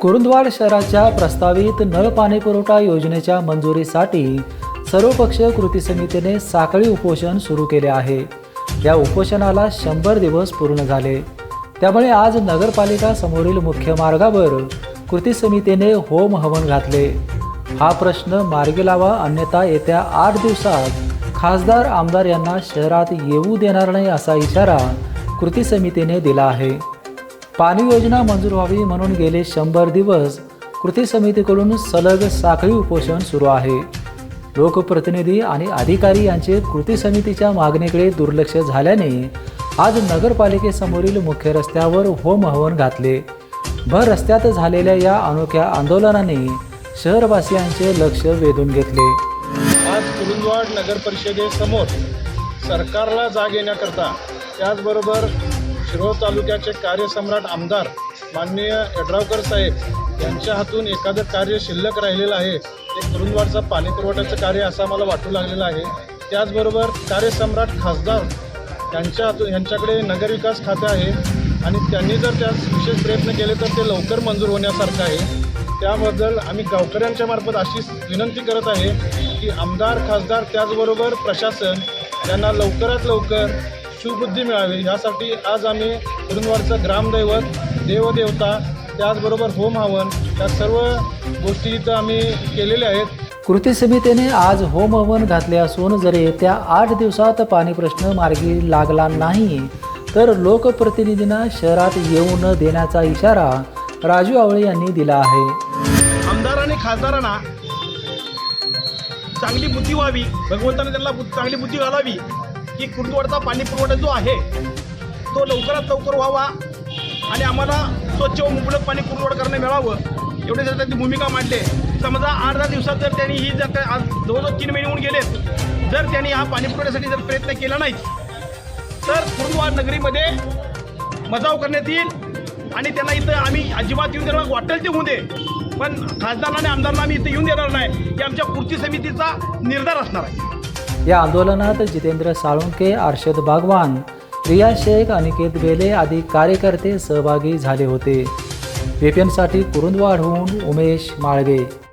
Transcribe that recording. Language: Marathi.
कुरुंदवाड शहराच्या प्रस्तावित नळ पाणी पुरवठा योजनेच्या मंजुरीसाठी सर्वपक्षीय कृती समितीने साखळी उपोषण सुरू केले आहे. या उपोषणाला शंभर दिवस पूर्ण झाले. त्यामुळे आज नगरपालिका समोरील मुख्य मार्गावर कृती समितीने होम हवन घातले. हा प्रश्न मार्गी लावा अन्यथा येत्या आठ दिवसात खासदार आमदार यांना शहरात येऊ देणार नाही असा इशारा कृती समितीने दिला आहे. पाणी योजना मंजूर व्हावी म्हणून गेले शंभर दिवस कृती समितीकडून सलग साखळी उपोषण सुरू आहे. लोकप्रतिनिधी आणि अधिकारी यांचे कृती समितीच्या मागणीकडे दुर्लक्ष झाल्याने आज नगरपालिकेसमोरील मुख्य रस्त्यावर होम हवन घातले. भर रस्त्यात झालेल्या या अनोख्या आंदोलनाने शहरवासियांचे लक्ष वेधून घेतले. आज कुरुंदवाड नगर परिषदेसमोर सरकारला जाग येण्याकरता त्याचबरोबर शिरोळ तालुक्याचे कार्यसम्राट आमदार माननीय यड्रावकर साहेब यांच्या हातून एखादं कार्य शिल्लक राहिलेलं आहे ते कुरुंदवाडचं पाणी पुरवठ्याचं कार्य असं मला वाटू लागलेलं आहे. त्याचबरोबर कार्यसम्राट खासदार यांच्या हातून यांच्याकडे नगरविकास खाते आहे आणि त्यांनी जर त्यास विशेष प्रयत्न केले तर ते लवकर मंजूर होण्यासारखं आहे. त्याबद्दल आम्ही गावकऱ्यांच्या मार्फत अशी विनंती करत आहे की आमदार खासदार त्याचबरोबर प्रशासन यांना लवकरात लवकर सुबुद्धी मिळावी यासाठी आज आम्ही कुरुंदवाडचं ग्रामदैवत देवदेवता त्याचबरोबर होम हवन या सर्व गोष्टी इथं आम्ही केलेल्या आहेत. कृती समितीने आज होम हवन घातले असून जर येत्या आठ दिवसात पाणी प्रश्न मार्गी लागला नाही तर लोकप्रतिनिधींना शहरात येऊ न देण्याचा इशारा राजू आवळे यांनी दिला आहे. आमदार आणि खासदारांना चांगली बुद्धी व्हावी भगवंताने त्यांना चांगली बुद्धी घालावी. की कुर्दवाडचा पाणी पुरवठा जो आहे तो लवकरात लवकर व्हावा आणि आम्हाला स्वच्छ व मुबलक पाणी पुरवठा करणं मिळावं एवढे जर त्यांची भूमिका मांडले. समजा आठ दहा दिवसात जर त्यांनी ही जर आज जवळजवळ तीन महिने होऊन गेलेत जर त्यांनी हा पाणी पुरवठ्यासाठी जर प्रयत्न केला नाही तर कुरुंदवाड नगरीमध्ये मजाव करण्यात येईल आणि त्यांना इथं आम्ही अजिबात येऊन देणार वाटेल ते होऊ दे. पण खासदारांना आणि आमदारांना आम्ही इथं येऊन देणार नाही की आमच्या कृती समितीचा निर्धार असणार आहे. या आंदोलनात जितेंद्र साळुंके अर्षद बागवान रिया शेख अनिकेत बेले आदी कार्यकर्ते सहभागी झाले होते. साठी कुरुंदवाडहून उमेश माळगे.